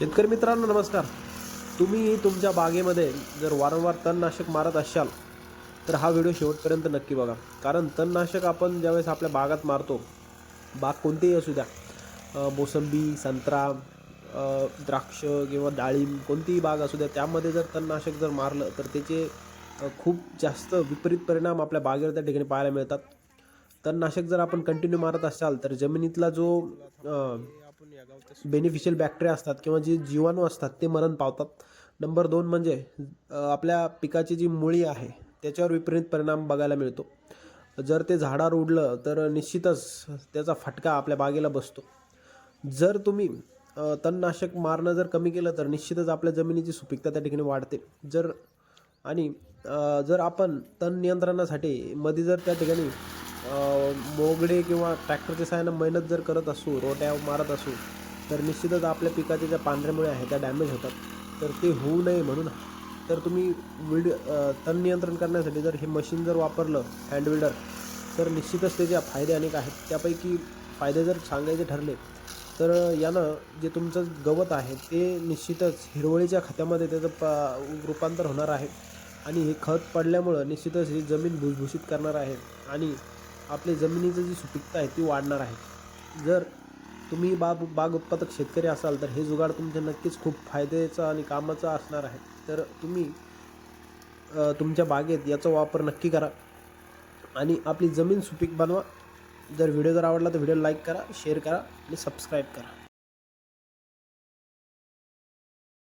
शेतकरी मित्रांनो नमस्कार. तुम्ही तुमच्या बागेमध्ये जर वारंवार तणनाशक मारत असाल तर हा व्हिडिओ शेवटपर्यंत नक्की बघा. कारण तणनाशक आपण ज्यावेळेस आपल्या बागात मारतो बाग कोणतीही असू द्या मोसंबी संत्रा द्राक्ष किंवा डाळिंब कोणतीही बाग असू द्या त्यामध्ये जर तणनाशक जर मारलं तर त्याचे खूप जास्त विपरीत परिणाम आपल्या बागेवर त्या ठिकाणी पाहायला मिळतात. तणनाशक जर आपण कंटिन्यू मारत असाल तर जमिनीतला जो बेनिफिशियल बॅक्टेरिया असतात किंवा जे जीवाणू असतात ते मरण पावतात. नंबर दोन म्हणजे आपल्या पिकाची जी मुळी आहे त्याच्यावर विपरीत परिणाम बघायला मिळतो. जर ते झाडावर उडलं तर निश्चितच त्याचा फटका आपल्या बागेला बसतो. जर तुम्ही तणनाशक मारणं जर कमी केलं तर निश्चितच आपल्या जमिनीची सुपीकता त्या ठिकाणी वाढते. जर आणि जर आपण तण नियंत्रणासाठी मध्ये जर त्या ठिकाणी मोगडे किंवा ट्रॅक्टरच्या साहाय्यानं मेहनत जर करत असू रोट्या मारत असू तर निश्चितच आपल्या पिकाच्या ज्या पांढऱ्यामुळे आहे आहेत त्या डॅमेज होतात. तर ते होऊ नये म्हणून तर तुम्ही विड तण नियंत्रण करण्यासाठी जर हे मशीन जर वापरलं हँड विल्डर तर निश्चितच त्याचे फायदे अनेक आहेत. त्यापैकी फायदे जर सांगायचे ठरले तर यानं जे तुमचं गवत आहे ते निश्चितच हिरवळीच्या खतामध्ये त्याचं प रूपांतर होणार आहे. आणि हे खत पडल्यामुळं निश्चितच ही जमीन भुसभुशीत करणार आहे. आणि आपली जमिनीची जी सुपीकता आहे ती वाढणार आहे. जर तुम्ही बाग बाग उत्पादक शेतकरी असाल तर हे जुगाड तुमच्या नक्कीच खूप फायद्याचं आणि कामाचं असणार आहे. तर तुम्ही तुमच्या बागेत याचा वापर नक्की करा. आणि आपली जमीन सुपीक बनवा. जर व्हिडिओ जर आवडला तर व्हिडिओ लाईक करा शेअर करा आणि सबस्क्राईब करा.